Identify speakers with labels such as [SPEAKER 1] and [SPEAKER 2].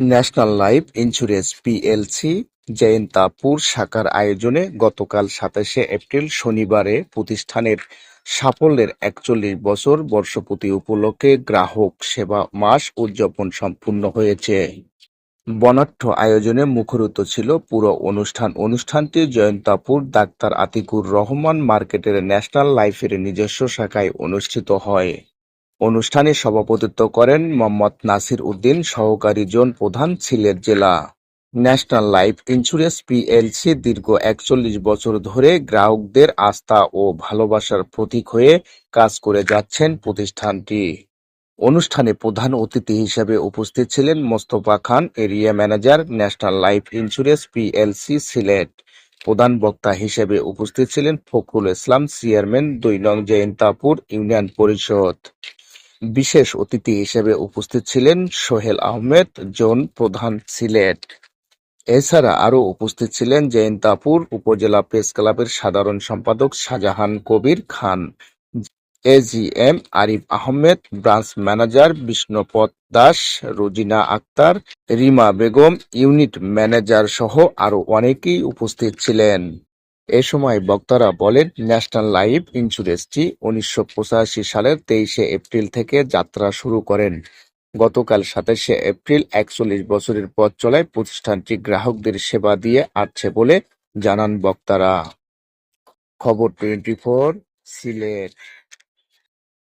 [SPEAKER 1] National life insurance PLC Jaintapur শাখার আয়োজনে গতকাল সাতাশে এপ্রিল শনিবারে প্রতিষ্ঠানের সাফল্যের একচল্লিশ বছর বর্ষপূর্তি উপলক্ষে গ্রাহক সেবা মাস উদযাপন সম্পূর্ণ হয়েছে। বর্ণাঢ্য আয়োজনে মুখরিত ছিল পুরো অনুষ্ঠান। অনুষ্ঠানটি জয়ন্তাপুর ডাক্তার আতিকুর রহমান মার্কেটের ন্যাশনাল লাইফের নিজস্ব শাখায় অনুষ্ঠিত হয়। অনুষ্ঠানে সভাপতিত্ব করেন মোহাম্মদ নাসির উদ্দিন, সহকারী জোন প্রধান, সিলেট জেলা। ন্যাশনাল লাইফ ইন্স্যুরেন্স পিএলসি দীর্ঘ একচল্লিশ বছর ধরে গ্রাহকদের আস্থা ও ভালোবাসার প্রতীক হয়ে কাজ করে যাচ্ছেন প্রতিষ্ঠানটি। অনুষ্ঠানে প্রধান অতিথি হিসেবে উপস্থিত ছিলেন Mostafa Khan, area manager, national life insurance PLC Sylhet. প্রধান বক্তা হিসেবে উপস্থিত ছিলেন ফখরুল ইসলাম, চেয়ারম্যান, দুই নং জৈন্তাপুর ইউনিয়ন পরিষদ। বিশেষ অতিথি হিসেবে উপস্থিত ছিলেন সোহেল আহমেদ, জোন প্রধান, সিলেট। এছাড়া আরও উপস্থিত ছিলেন জৈন্তাপুর উপজেলা প্রেস ক্লাবের সাধারণ সম্পাদক Shahjahan Kabir Khan, AGM Arif Ahmed, branch manager Bishnupada Das, Rojina Akter, Rima Begum, unit ম্যানেজারসহ আরও অনেকেই উপস্থিত ছিলেন। এ সময় বক্তারা বলেন, ন্যাশনাল লাইফ ইন্স্যুরেন্সটি উনিশশো পঁচাশি সালের তেইশে এপ্রিল থেকে যাত্রা শুরু করেন। গতকাল সাতাশে এপ্রিল একচল্লিশ বছরের পথ চলায় প্রতিষ্ঠানটি গ্রাহকদের সেবা দিয়ে আসছে বলে জানান বক্তারা। খবর টোয়েন্টি ফোর সিলেট